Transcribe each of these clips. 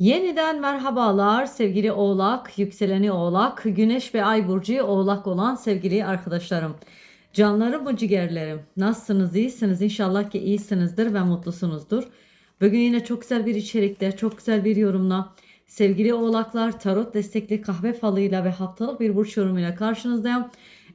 Yeniden merhabalar sevgili Oğlak, yükseleni Oğlak, Güneş ve Ay burcu Oğlak olan sevgili arkadaşlarım. Canlarım bu ciğerlerim. Nasılsınız? İyisiniz? İnşallah ki iyisinizdir ve mutlusunuzdur. Bugün yine çok güzel bir içerikte, çok güzel bir yorumla sevgili Oğlaklar tarot destekli kahve falıyla ve haftalık bir burç yorumuyla karşınızdayım.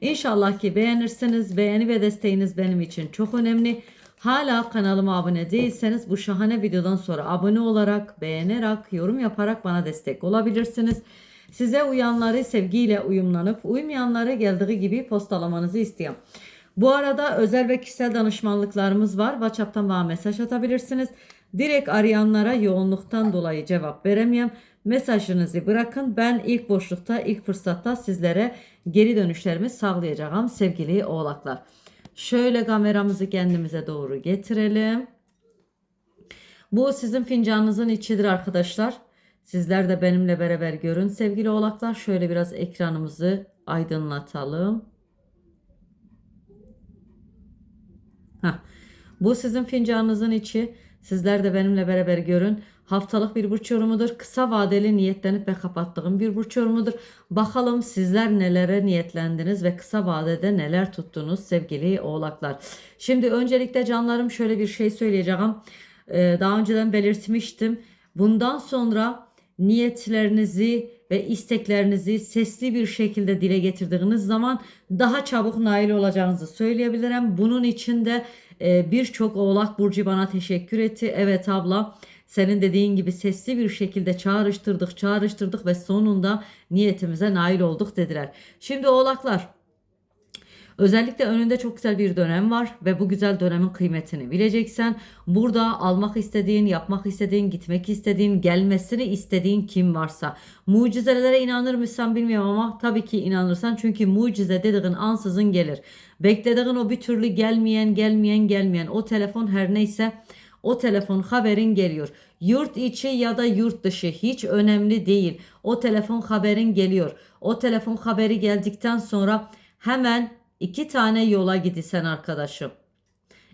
İnşallah ki beğenirsiniz. Beğeni ve desteğiniz benim için çok önemli. Hala kanalıma abone değilseniz bu şahane videodan sonra abone olarak, beğenerek, yorum yaparak bana destek olabilirsiniz. Size uyanları sevgiyle uyumlanıp uymayanları geldiği gibi postalamanızı istiyorum. Bu arada özel ve kişisel danışmanlıklarımız var. WhatsApp'tan bana mesaj atabilirsiniz. Direkt arayanlara yoğunluktan dolayı cevap veremiyorum. Mesajınızı bırakın. Ben ilk boşlukta, ilk fırsatta sizlere geri dönüşlerimi sağlayacağım sevgili oğlaklar. Şöyle kameramızı kendimize doğru getirelim. Bu sizin fincanınızın içidir arkadaşlar. Sizler de benimle beraber görün sevgili oğlaklar. Şöyle biraz ekranımızı aydınlatalım. Heh. Bu sizin fincanınızın içi. Sizler de benimle beraber görün. Haftalık bir burç yorumudur. Kısa vadeli niyetlenip ve kapattığım bir burç yorumudur. Bakalım sizler nelere niyetlendiniz ve kısa vadede neler tuttunuz sevgili oğlaklar. Şimdi öncelikle canlarım şöyle bir şey söyleyeceğim. Ee, daha önceden belirtmiştim. Bundan sonra niyetlerinizi ve isteklerinizi sesli bir şekilde dile getirdiğiniz zaman daha çabuk nail olacağınızı söyleyebilirim. Bunun için de e, birçok oğlak burcu bana teşekkür etti. Evet abla senin dediğin gibi sesli bir şekilde çağrıştırdık, çağrıştırdık ve sonunda niyetimize nail olduk dediler. Şimdi oğlaklar Özellikle önünde çok güzel bir dönem var ve bu güzel dönemin kıymetini bileceksen burada almak istediğin, yapmak istediğin, gitmek istediğin, gelmesini istediğin kim varsa mucizelere inanır mısın bilmiyorum ama tabii ki inanırsan çünkü mucize dediğin ansızın gelir. Beklediğin o bir türlü gelmeyen, gelmeyen, gelmeyen o telefon her neyse o telefon haberin geliyor. Yurt içi ya da yurt dışı hiç önemli değil. O telefon haberin geliyor. O telefon haberi geldikten sonra hemen iki tane yola gidisen arkadaşım.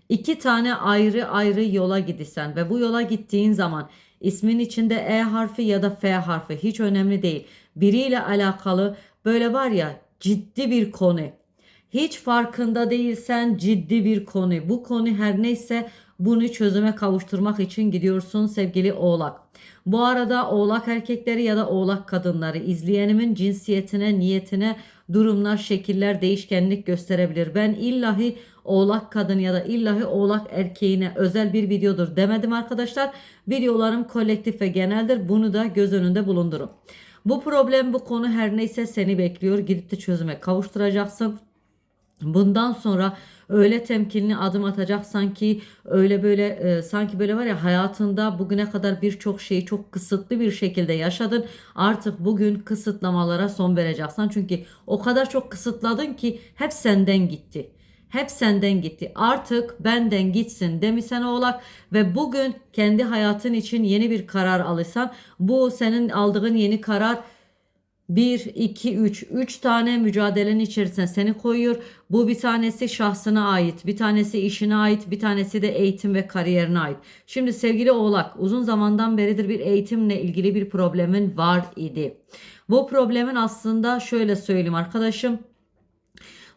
İki tane ayrı ayrı yola gidisen ve bu yola gittiğin zaman ismin içinde E harfi ya da F harfi hiç önemli değil. Biriyle alakalı böyle var ya ciddi bir konu. Hiç farkında değilsen ciddi bir konu. Bu konu her neyse bunu çözüme kavuşturmak için gidiyorsun sevgili oğlak. Bu arada oğlak erkekleri ya da oğlak kadınları izleyenimin cinsiyetine, niyetine durumlar, şekiller değişkenlik gösterebilir. Ben illahi oğlak kadın ya da illahi oğlak erkeğine özel bir videodur demedim arkadaşlar. Videolarım kolektif ve geneldir. Bunu da göz önünde bulundurun. Bu problem, bu konu her neyse seni bekliyor. Gidip de çözüme kavuşturacaksın. Bundan sonra öyle temkinli adım atacaksan ki öyle böyle e, sanki böyle var ya hayatında bugüne kadar birçok şeyi çok kısıtlı bir şekilde yaşadın. Artık bugün kısıtlamalara son vereceksin. Çünkü o kadar çok kısıtladın ki hep senden gitti. Hep senden gitti. Artık benden gitsin demişsen oğlak ve bugün kendi hayatın için yeni bir karar alırsan bu senin aldığın yeni karar 1, 2, 3. 3 tane mücadelenin içerisine seni koyuyor. Bu bir tanesi şahsına ait, bir tanesi işine ait, bir tanesi de eğitim ve kariyerine ait. Şimdi sevgili Oğlak uzun zamandan beridir bir eğitimle ilgili bir problemin var idi. Bu problemin aslında şöyle söyleyeyim arkadaşım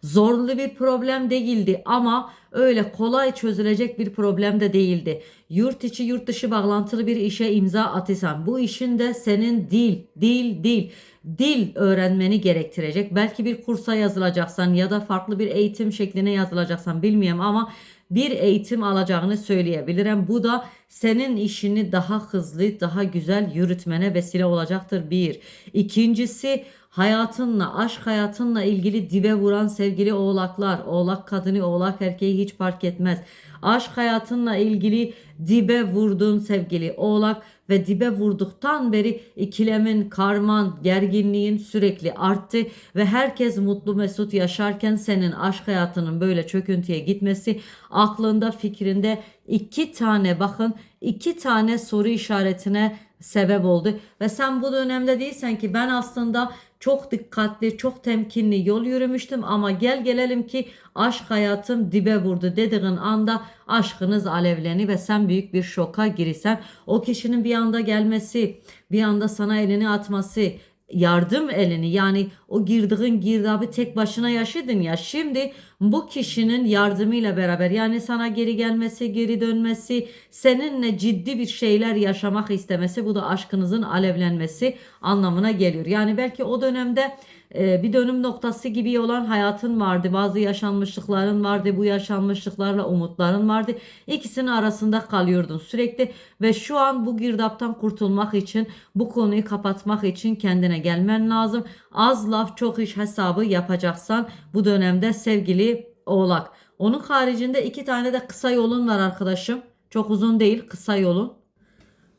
zorlu bir problem değildi ama öyle kolay çözülecek bir problem de değildi. Yurt içi yurt dışı bağlantılı bir işe imza atırsan bu işin de senin dil, dil, dil, dil öğrenmeni gerektirecek. Belki bir kursa yazılacaksan ya da farklı bir eğitim şekline yazılacaksan bilmiyorum ama bir eğitim alacağını söyleyebilirim. Bu da senin işini daha hızlı, daha güzel yürütmene vesile olacaktır. Bir. İkincisi hayatınla, aşk hayatınla ilgili dibe vuran sevgili oğlaklar, oğlak kadını, oğlak erkeği hiç fark etmez. Aşk hayatınla ilgili dibe vurdun sevgili oğlak ve dibe vurduktan beri ikilemin, karman, gerginliğin sürekli arttı ve herkes mutlu mesut yaşarken senin aşk hayatının böyle çöküntüye gitmesi aklında, fikrinde iki tane bakın iki tane soru işaretine sebep oldu. Ve sen bu dönemde değilsen ki ben aslında çok dikkatli, çok temkinli yol yürümüştüm ama gel gelelim ki aşk hayatım dibe vurdu dediğin anda aşkınız alevleni ve sen büyük bir şoka girirsen o kişinin bir anda gelmesi, bir anda sana elini atması, yardım elini yani o girdiğin girdabı tek başına yaşadın ya şimdi bu kişinin yardımıyla beraber yani sana geri gelmesi geri dönmesi seninle ciddi bir şeyler yaşamak istemesi bu da aşkınızın alevlenmesi anlamına geliyor. Yani belki o dönemde e, bir dönüm noktası gibi olan hayatın vardı. Bazı yaşanmışlıkların vardı. Bu yaşanmışlıklarla umutların vardı. İkisinin arasında kalıyordun sürekli ve şu an bu girdaptan kurtulmak için bu konuyu kapatmak için kendine gelmen lazım. Az laf çok iş hesabı yapacaksan bu dönemde sevgili oğlak. Onun haricinde iki tane de kısa yolun var arkadaşım. Çok uzun değil kısa yolun.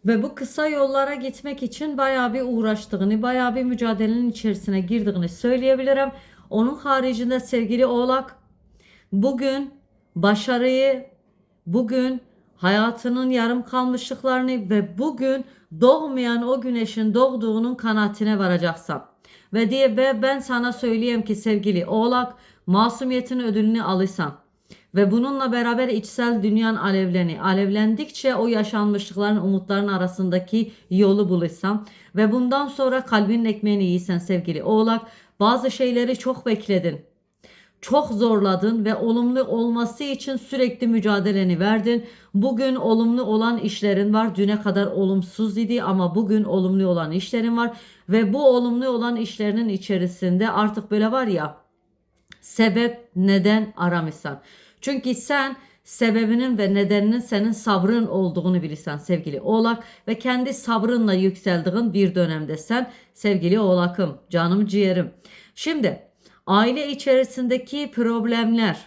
Ve bu kısa yollara gitmek için bayağı bir uğraştığını, bayağı bir mücadelenin içerisine girdiğini söyleyebilirim. Onun haricinde sevgili Oğlak, bugün başarıyı, bugün hayatının yarım kalmışlıklarını ve bugün doğmayan o güneşin doğduğunun kanaatine varacaksın. Ve diye ben sana söyleyeyim ki sevgili Oğlak, masumiyetin ödülünü alırsan ve bununla beraber içsel dünyan alevleni. Alevlendikçe o yaşanmışlıkların umutların arasındaki yolu bulursan ve bundan sonra kalbinin ekmeğini yiysen sevgili oğlak bazı şeyleri çok bekledin. Çok zorladın ve olumlu olması için sürekli mücadeleni verdin. Bugün olumlu olan işlerin var. Düne kadar olumsuz idi ama bugün olumlu olan işlerin var. Ve bu olumlu olan işlerinin içerisinde artık böyle var ya sebep neden aramışsan. Çünkü sen sebebinin ve nedeninin senin sabrın olduğunu bilirsen sevgili oğlak ve kendi sabrınla yükseldiğin bir dönemdesen sevgili oğlakım canım ciğerim. Şimdi aile içerisindeki problemler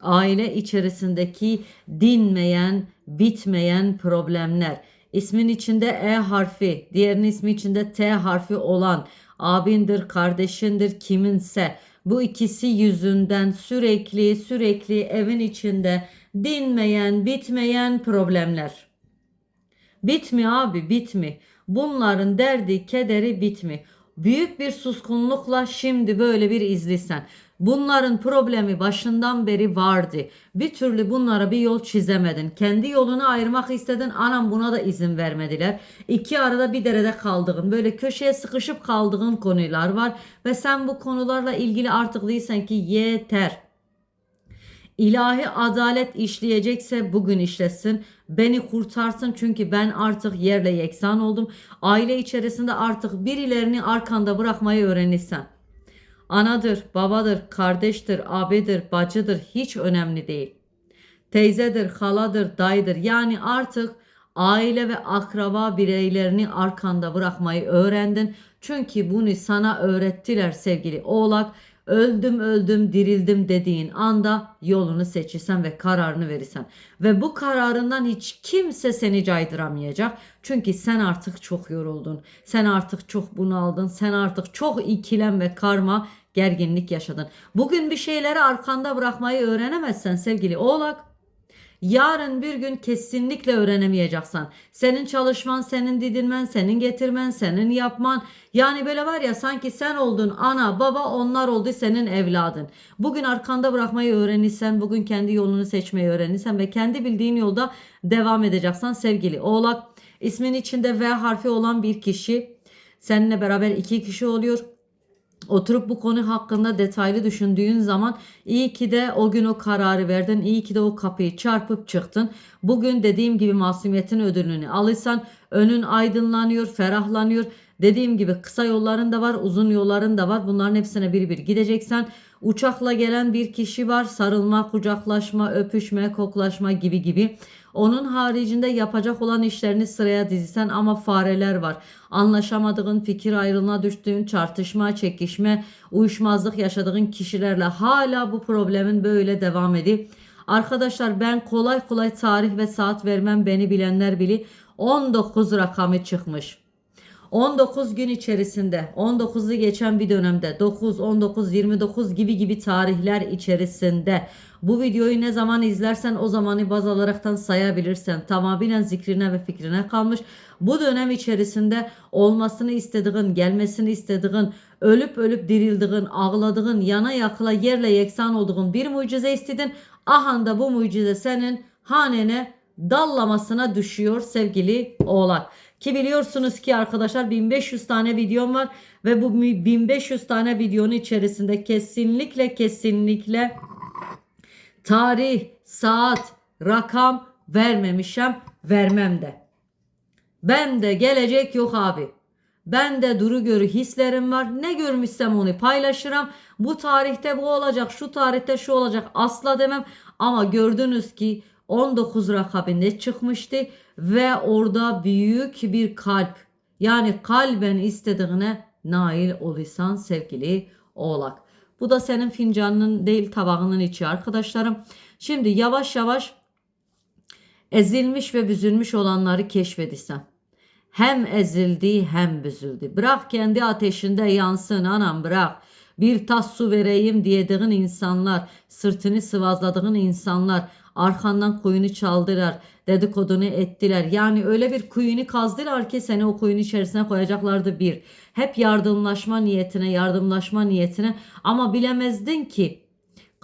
aile içerisindeki dinmeyen bitmeyen problemler ismin içinde E harfi diğerinin ismi içinde T harfi olan abindir kardeşindir kiminse bu ikisi yüzünden sürekli sürekli evin içinde dinmeyen, bitmeyen problemler. Bitmi abi bitmi. Bunların derdi, kederi bitmi. Büyük bir suskunlukla şimdi böyle bir izlisen. Bunların problemi başından beri vardı. Bir türlü bunlara bir yol çizemedin. Kendi yolunu ayırmak istedin. Anam buna da izin vermediler. İki arada bir derede kaldığın, böyle köşeye sıkışıp kaldığın konular var. Ve sen bu konularla ilgili artık değilsen ki yeter. İlahi adalet işleyecekse bugün işlesin. Beni kurtarsın çünkü ben artık yerle yeksan oldum. Aile içerisinde artık birilerini arkanda bırakmayı öğrenirsen. Anadır, babadır, kardeştir, abidir, bacıdır hiç önemli değil. Teyzedir, haladır, dayıdır. Yani artık aile ve akraba bireylerini arkanda bırakmayı öğrendin. Çünkü bunu sana öğrettiler sevgili oğlak öldüm öldüm dirildim dediğin anda yolunu seçirsen ve kararını verirsen. Ve bu kararından hiç kimse seni caydıramayacak. Çünkü sen artık çok yoruldun. Sen artık çok bunaldın. Sen artık çok ikilem ve karma gerginlik yaşadın. Bugün bir şeyleri arkanda bırakmayı öğrenemezsen sevgili oğlak Yarın bir gün kesinlikle öğrenemeyeceksin. Senin çalışman, senin didinmen, senin getirmen, senin yapman. Yani böyle var ya sanki sen oldun ana, baba onlar oldu senin evladın. Bugün arkanda bırakmayı öğrenirsen, bugün kendi yolunu seçmeyi öğrenirsen ve kendi bildiğin yolda devam edeceksen sevgili oğlak. ismin içinde V harfi olan bir kişi seninle beraber iki kişi oluyor oturup bu konu hakkında detaylı düşündüğün zaman iyi ki de o gün o kararı verdin. iyi ki de o kapıyı çarpıp çıktın. Bugün dediğim gibi masumiyetin ödülünü alırsan önün aydınlanıyor, ferahlanıyor. Dediğim gibi kısa yolların da var, uzun yolların da var. Bunların hepsine bir bir gideceksen uçakla gelen bir kişi var. Sarılma, kucaklaşma, öpüşme, koklaşma gibi gibi. Onun haricinde yapacak olan işlerini sıraya dizisen ama fareler var. Anlaşamadığın, fikir ayrılığına düştüğün, çarpışma, çekişme, uyuşmazlık yaşadığın kişilerle hala bu problemin böyle devam edip Arkadaşlar ben kolay kolay tarih ve saat vermem beni bilenler bili 19 rakamı çıkmış. 19 gün içerisinde 19'u geçen bir dönemde 9, 19, 29 gibi gibi tarihler içerisinde bu videoyu ne zaman izlersen o zamanı baz alaraktan sayabilirsen tamamen zikrine ve fikrine kalmış. Bu dönem içerisinde olmasını istediğin, gelmesini istediğin, ölüp ölüp dirildiğin, ağladığın, yana yakıla yerle yeksan olduğun bir mucize istedin. Ahanda bu mucize senin hanene dallamasına düşüyor sevgili oğlak. Ki biliyorsunuz ki arkadaşlar 1500 tane videom var ve bu 1500 tane videonun içerisinde kesinlikle kesinlikle tarih, saat, rakam vermemişim, vermem de. Ben de gelecek yok abi. Ben de duru görü hislerim var. Ne görmüşsem onu paylaşırım. Bu tarihte bu olacak, şu tarihte şu olacak asla demem. Ama gördünüz ki 19 rakabinde çıkmıştı ve orada büyük bir kalp yani kalben istediğine nail olursan sevgili oğlak. Bu da senin fincanının değil tabağının içi arkadaşlarım. Şimdi yavaş yavaş ezilmiş ve büzülmüş olanları keşfedilsen. Hem ezildi hem büzüldü. Bırak kendi ateşinde yansın anam bırak. Bir tas su vereyim diyediğin insanlar, sırtını sıvazladığın insanlar, arkandan kuyunu çaldılar, dedikodunu ettiler. Yani öyle bir kuyunu kazdılar ki seni o kuyunun içerisine koyacaklardı bir. Hep yardımlaşma niyetine, yardımlaşma niyetine ama bilemezdin ki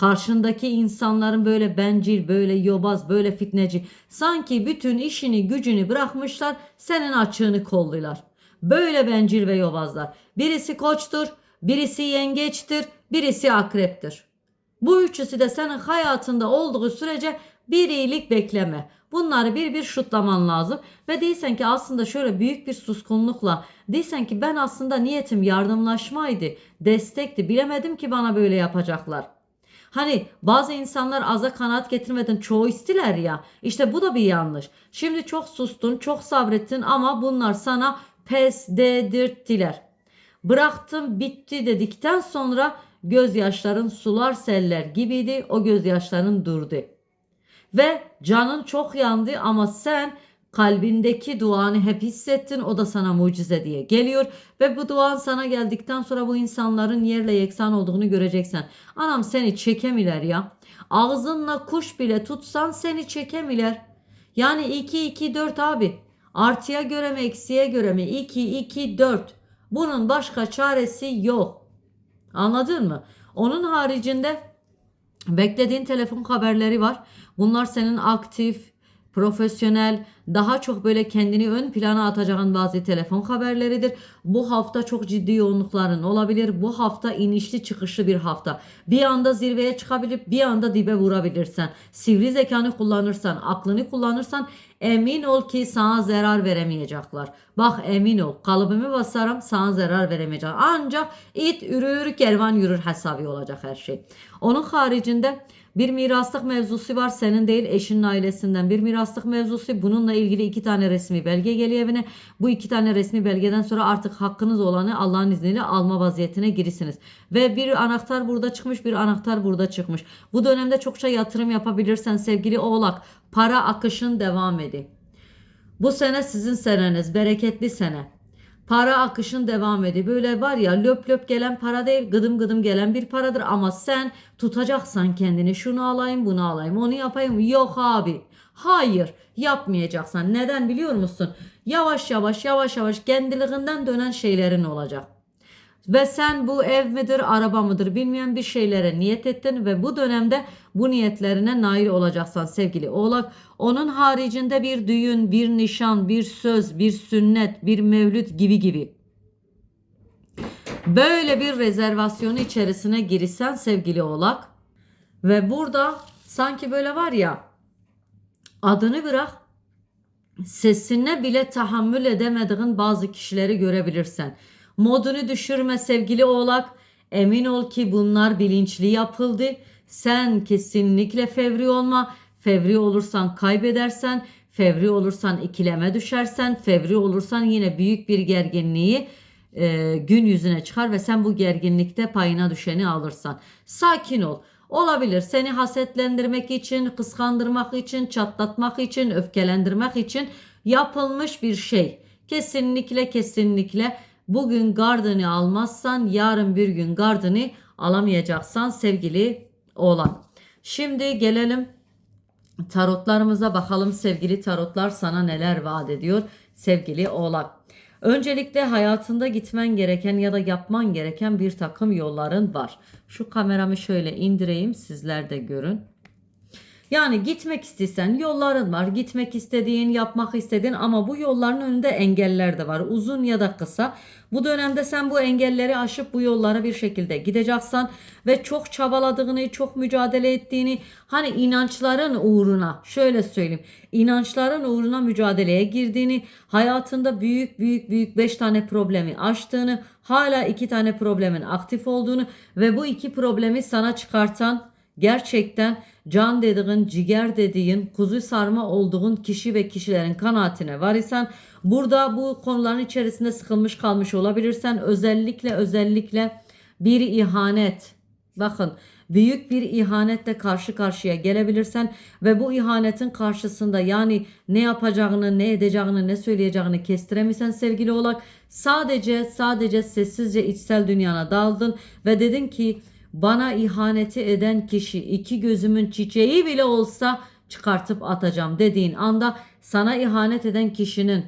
Karşındaki insanların böyle bencil, böyle yobaz, böyle fitneci. Sanki bütün işini gücünü bırakmışlar senin açığını kolluyorlar. Böyle bencil ve yobazlar. Birisi koçtur, birisi yengeçtir, birisi akreptir. Bu üçüsü de senin hayatında olduğu sürece bir iyilik bekleme. Bunları bir bir şutlaman lazım. Ve değilsen ki aslında şöyle büyük bir suskunlukla değilsen ki ben aslında niyetim yardımlaşmaydı, destekti. Bilemedim ki bana böyle yapacaklar. Hani bazı insanlar aza kanaat getirmeden çoğu istiler ya. İşte bu da bir yanlış. Şimdi çok sustun, çok sabrettin ama bunlar sana pes dedirttiler. Bıraktım bitti dedikten sonra gözyaşların sular seller gibiydi. O gözyaşların durdu. Ve canın çok yandı ama sen kalbindeki duanı hep hissettin. O da sana mucize diye geliyor. Ve bu duan sana geldikten sonra bu insanların yerle yeksan olduğunu göreceksin. Anam seni çekemiler ya. Ağzınla kuş bile tutsan seni çekemiler. Yani 2 2 4 abi. Artıya göre mi eksiye göre mi? 2 2 4. Bunun başka çaresi yok. Anladın mı? Onun haricinde beklediğin telefon haberleri var. Bunlar senin aktif, profesyonel, daha çok böyle kendini ön plana atacağın bazı telefon haberleridir. Bu hafta çok ciddi yoğunlukların olabilir. Bu hafta inişli çıkışlı bir hafta. Bir anda zirveye çıkabilip bir anda dibe vurabilirsen. Sivri zekanı kullanırsan, aklını kullanırsan emin ol ki sana zarar veremeyecekler. Bak emin ol kalıbımı basarım sana zarar veremeyecek. Ancak it ürür kervan yürür hesabı olacak her şey. Onun haricinde bir miraslık mevzusu var. Senin değil eşinin ailesinden bir miraslık mevzusu. Bununla ilgili iki tane resmi belge geliyor evine. Bu iki tane resmi belgeden sonra artık hakkınız olanı Allah'ın izniyle alma vaziyetine girisiniz. Ve bir anahtar burada çıkmış bir anahtar burada çıkmış. Bu dönemde çokça yatırım yapabilirsen sevgili oğlak para akışın devam edin. Bu sene sizin seneniz bereketli sene. Para akışın devam ediyor. Böyle var ya löp löp gelen para değil gıdım gıdım gelen bir paradır. Ama sen tutacaksan kendini şunu alayım bunu alayım onu yapayım. Yok abi. Hayır yapmayacaksan. Neden biliyor musun? Yavaş yavaş yavaş yavaş kendiliğinden dönen şeylerin olacak. Ve sen bu ev midir, araba mıdır bilmeyen bir şeylere niyet ettin ve bu dönemde bu niyetlerine nail olacaksan sevgili oğlak. Onun haricinde bir düğün, bir nişan, bir söz, bir sünnet, bir mevlüt gibi gibi. Böyle bir rezervasyonu içerisine girişsen sevgili oğlak. Ve burada sanki böyle var ya adını bırak sesine bile tahammül edemediğin bazı kişileri görebilirsen. Modunu düşürme sevgili oğlak. Emin ol ki bunlar bilinçli yapıldı. Sen kesinlikle fevri olma. Fevri olursan kaybedersen, fevri olursan ikileme düşersen, fevri olursan yine büyük bir gerginliği e, gün yüzüne çıkar ve sen bu gerginlikte payına düşeni alırsan. Sakin ol. Olabilir seni hasetlendirmek için, kıskandırmak için, çatlatmak için, öfkelendirmek için yapılmış bir şey. Kesinlikle kesinlikle bugün gardını almazsan yarın bir gün gardını alamayacaksan sevgili oğlan. Şimdi gelelim tarotlarımıza bakalım sevgili tarotlar sana neler vaat ediyor sevgili oğlak. Öncelikle hayatında gitmen gereken ya da yapman gereken bir takım yolların var. Şu kameramı şöyle indireyim sizler de görün. Yani gitmek istesen yolların var. Gitmek istediğin, yapmak istediğin ama bu yolların önünde engeller de var. Uzun ya da kısa. Bu dönemde sen bu engelleri aşıp bu yollara bir şekilde gideceksin ve çok çabaladığını, çok mücadele ettiğini, hani inançların uğruna, şöyle söyleyeyim, inançların uğruna mücadeleye girdiğini, hayatında büyük büyük büyük 5 tane problemi aştığını, hala 2 tane problemin aktif olduğunu ve bu iki problemi sana çıkartan gerçekten can dediğin, ciger dediğin, kuzu sarma olduğun kişi ve kişilerin kanaatine var isen burada bu konuların içerisinde sıkılmış kalmış olabilirsen özellikle özellikle bir ihanet bakın büyük bir ihanetle karşı karşıya gelebilirsen ve bu ihanetin karşısında yani ne yapacağını, ne edeceğini, ne söyleyeceğini kestiremisen sevgili olarak sadece sadece sessizce içsel dünyana daldın ve dedin ki bana ihaneti eden kişi iki gözümün çiçeği bile olsa çıkartıp atacağım dediğin anda sana ihanet eden kişinin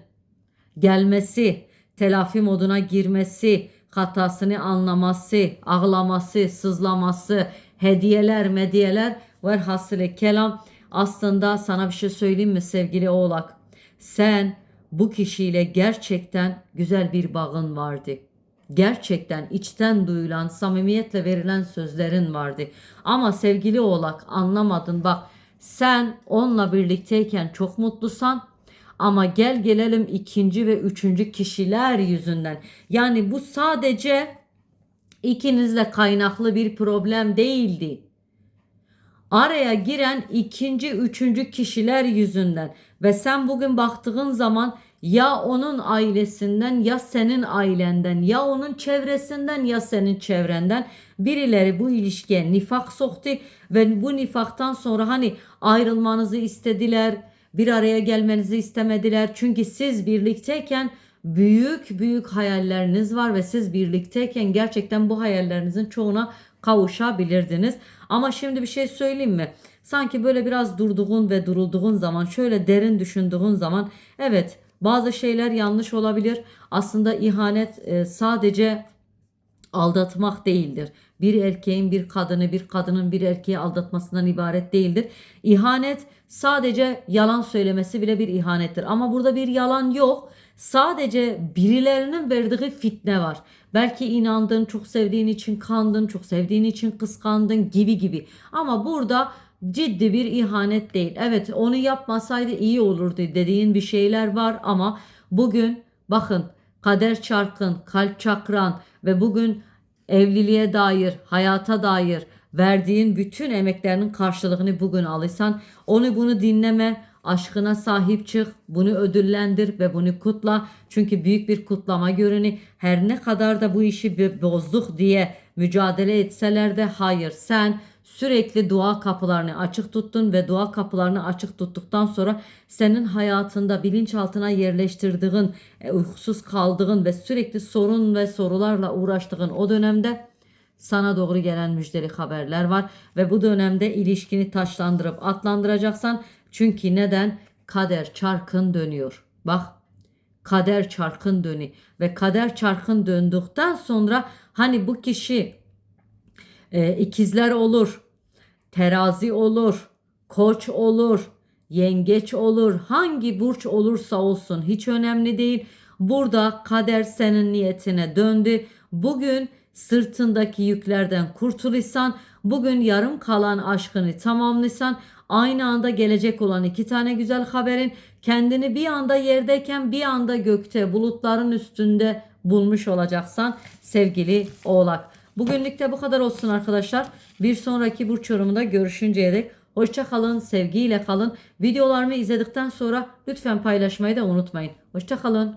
gelmesi, telafi moduna girmesi, hatasını anlaması, ağlaması, sızlaması, hediyeler, mediyeler velhasılı kelam aslında sana bir şey söyleyeyim mi sevgili oğlak? Sen bu kişiyle gerçekten güzel bir bağın vardı gerçekten içten duyulan, samimiyetle verilen sözlerin vardı. Ama sevgili oğlak anlamadın bak sen onunla birlikteyken çok mutlusan ama gel gelelim ikinci ve üçüncü kişiler yüzünden. Yani bu sadece ikinizle kaynaklı bir problem değildi. Araya giren ikinci, üçüncü kişiler yüzünden ve sen bugün baktığın zaman ya onun ailesinden ya senin ailenden ya onun çevresinden ya senin çevrenden birileri bu ilişkiye nifak soktu ve bu nifaktan sonra hani ayrılmanızı istediler bir araya gelmenizi istemediler çünkü siz birlikteyken büyük büyük hayalleriniz var ve siz birlikteyken gerçekten bu hayallerinizin çoğuna kavuşabilirdiniz. Ama şimdi bir şey söyleyeyim mi? Sanki böyle biraz durduğun ve durulduğun zaman şöyle derin düşündüğün zaman evet bazı şeyler yanlış olabilir. Aslında ihanet e, sadece aldatmak değildir. Bir erkeğin bir kadını, bir kadının bir erkeği aldatmasından ibaret değildir. İhanet sadece yalan söylemesi bile bir ihanettir. Ama burada bir yalan yok. Sadece birilerinin verdiği fitne var. Belki inandın, çok sevdiğin için kandın, çok sevdiğin için kıskandın gibi gibi. Ama burada ciddi bir ihanet değil. Evet onu yapmasaydı iyi olurdu dediğin bir şeyler var ama bugün bakın kader çarkın, kalp çakran ve bugün evliliğe dair, hayata dair verdiğin bütün emeklerinin karşılığını bugün alırsan onu bunu dinleme, aşkına sahip çık, bunu ödüllendir ve bunu kutla. Çünkü büyük bir kutlama görünü her ne kadar da bu işi bozduk diye mücadele etseler de hayır sen sürekli dua kapılarını açık tuttun ve dua kapılarını açık tuttuktan sonra senin hayatında bilinçaltına yerleştirdiğin, e, uykusuz kaldığın ve sürekli sorun ve sorularla uğraştığın o dönemde sana doğru gelen müjdeli haberler var ve bu dönemde ilişkini taşlandırıp atlandıracaksan çünkü neden? Kader çarkın dönüyor. Bak kader çarkın dönü ve kader çarkın döndükten sonra hani bu kişi e, ikizler olur, terazi olur, koç olur, yengeç olur, hangi burç olursa olsun hiç önemli değil. Burada kader senin niyetine döndü. Bugün sırtındaki yüklerden kurtulursan, bugün yarım kalan aşkını tamamlıysan, aynı anda gelecek olan iki tane güzel haberin kendini bir anda yerdeyken bir anda gökte bulutların üstünde bulmuş olacaksan sevgili oğlak. Bugünlük de bu kadar olsun arkadaşlar. Bir sonraki burç yorumunda görüşünceye dek hoşça kalın, sevgiyle kalın. Videolarımı izledikten sonra lütfen paylaşmayı da unutmayın. Hoşça kalın.